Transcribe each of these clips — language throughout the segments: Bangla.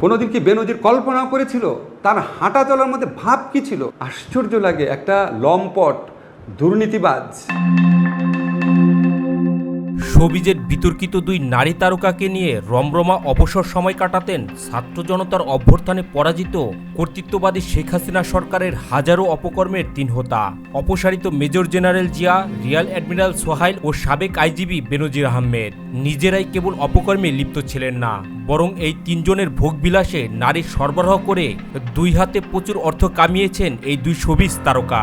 কোনোদিন কি বেনজির কল্পনা করেছিল? তার হাঁটা চলার মধ্যে ভাব কি ছিল? আশ্চর্য লাগে একটা লম্পট দুর্নীতিবাজ। শোবিজের বিতর্কিত দুই নারী তারকাকে নিয়ে রমরমা অবসর সময় কাটাতেন ছাত্র জনতার অভ্যর্থানে পরাজিত কর্তৃত্ববাদী শেখ হাসিনা সরকারের হাজারো অপকর্মের তিন হোতা অপসারিত major general Zia, rear admiral Sohail ও সাবেক আইজিবি বেনজির আহমেদ নিজেরাই কেবল অপকর্মে লিপ্ত ছিলেন না, বরং এই তিনজনের ভোগবিলাসে নারী সরবরাহ করে দুই হাতে প্রচুর অর্থ কামিয়েছেন এই দুই শোবিজ তারকা।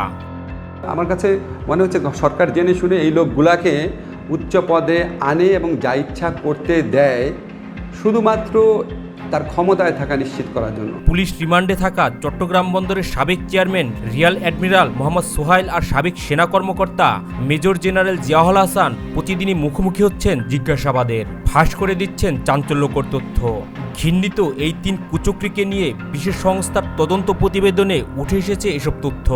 আমার কাছে মনে হচ্ছে সরকার জেনে শুনে এই লোকগুলাকে উচ্চ পদে আনে এবং যা ইচ্ছা করতে দেয় শুধুমাত্র তার ক্ষমতায় থাকা নিশ্চিত করার জন্য। পুলিশ রিমান্ডে থাকা চট্টগ্রাম বন্দরের সাবেক chairman rear admiral Mohammad Sohail আর সাবেক সেনা কর্মকর্তা মেজর জেনারেল জিয়াউল হাসান প্রতিদিনই মুখোমুখি হচ্ছেন জিজ্ঞাসাবাদের। ফাঁস করে দিচ্ছেন চাঞ্চল্যকর তথ্য। ঘিন্নিত এই তিন কুচক্রিকে নিয়ে বিশেষ সংস্থার তদন্ত প্রতিবেদনে উঠে এসেছে এসব তথ্য।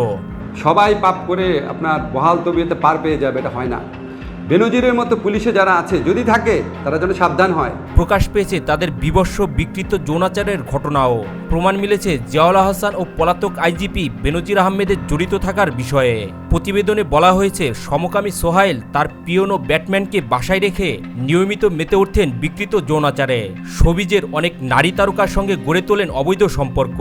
সবাই পাপ করে আপনার বহাল তবিয়তে পার পেয়ে যাবে এটা হয় না। বেনজিরের মতো পুলিশে যারা আছে, যদি থাকে, তারা যেন সাবধান হয়। প্রকাশ পেয়েছে তাদের বিবস্ব বিকৃত যৌনাচারের ঘটনাও। প্রমাণ মিলেছে জিয়াউল হাসান ও পলাতক আইজিপি বেনজির আহমেদের জড়িত থাকার বিষয়ে। প্রতিবেদনে বলা হয়েছে, সমকামী সোহাইল তার পিয়নো ব্যাটম্যানকে বাসায় রেখে নিয়মিত মেতে উঠতেন বিকৃত যৌনাচারে। সবিজের অনেক নারী তারকার সঙ্গে গড়ে তোলেন অবৈধ সম্পর্ক।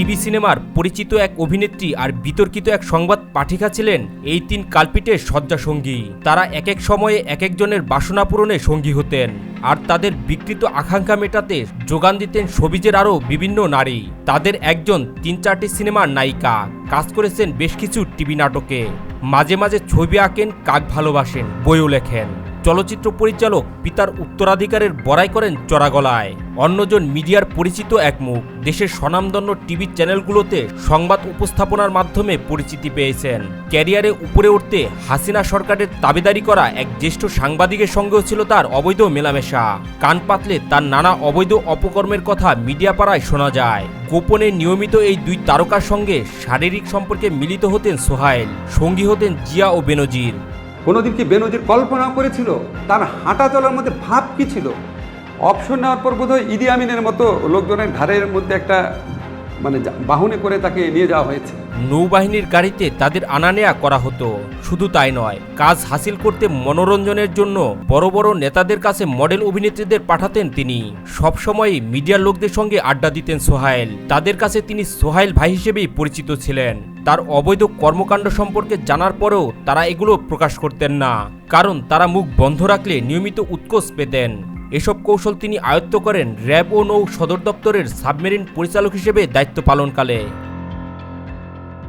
টিভি সিনেমার পরিচিত এক অভিনেত্রী আর বিতর্কিত এক সংবাদ পাঠিকা ছিলেন এই তিন কালপিটের শয্যাসঙ্গী তারা এক এক সময়ে এক একজনের বাসনা পূরণে সঙ্গী হতেন আর তাদের বিকৃত আকাঙ্ক্ষা মেটাতে যোগান দিতেন সবিজের আরও বিভিন্ন নারী। তাদের একজন তিন চারটি সিনেমার নায়িকা। কাজ করেছেন বেশ কিছু টিভি নাটকে। মাঝে মাঝে ছবি আঁকেন, কাক ভালোবাসেন, বইও লেখেন। চলচ্চিত্র পরিচালক পিতার উত্তরাধিকারের বড়াই করেন চড়াগলায়। অন্যজন মিডিয়ার পরিচিত এক মুখ। দেশের স্বনামধন্য টিভি চ্যানেলগুলোতে সংবাদ উপস্থাপনার মাধ্যমে পরিচিতি পেয়েছেন। ক্যারিয়ারে উপরে উঠতে হাসিনা সরকারের দাবিদারি করা এক জ্যেষ্ঠ সাংবাদিকের সঙ্গেও ছিল তার অবৈধ মেলামেশা। কান পাতলে তার নানা অবৈধ অপকর্মের কথা মিডিয়া পাড়ায় শোনা যায়। গোপনে নিয়মিত এই দুই তারকার সঙ্গে শারীরিক সম্পর্কে মিলিত হতেন সোহাইল। সঙ্গী হতেন জিয়া ও বেনজির। কোনোদিন কি বেনজির কল্পনা করেছিল? তার হাঁটা চলার মধ্যে ভাব কি ছিল? অপশন নেওয়ার পর বোধহয় ইদি আমিনের মতো লোকজনের ঘাড়ের মধ্যে একটা মানে বাহনে করে তাকে নিয়ে যাওয়া হয়েছে। নৌবাহিনীর গাড়িতে তাদের আনা নেয়া করা হতো। শুধু তাই নয়, কাজ হাসিল করতে মনোরঞ্জনের জন্য বড় বড় নেতাদের কাছে মডেল অভিনেত্রীদের পাঠাতেন তিনি। সবসময় মিডিয়ার লোকদের সঙ্গে আড্ডা দিতেন সোহাইল। তাদের কাছে তিনি সোহাইল ভাই হিসেবেই পরিচিত ছিলেন। তার অবৈধ কর্মকাণ্ড সম্পর্কে জানার পরেও তারা এগুলো প্রকাশ করতেন না। কারণ তারা মুখ বন্ধ রাখলে নিয়মিত উৎকোষ পেতেন। এসব কৌশল তিনি আয়ত্ত করেন র্যাব ও নৌ সদর দপ্তরের সাবমেরিন পরিচালক হিসেবে দায়িত্ব পালনকালে।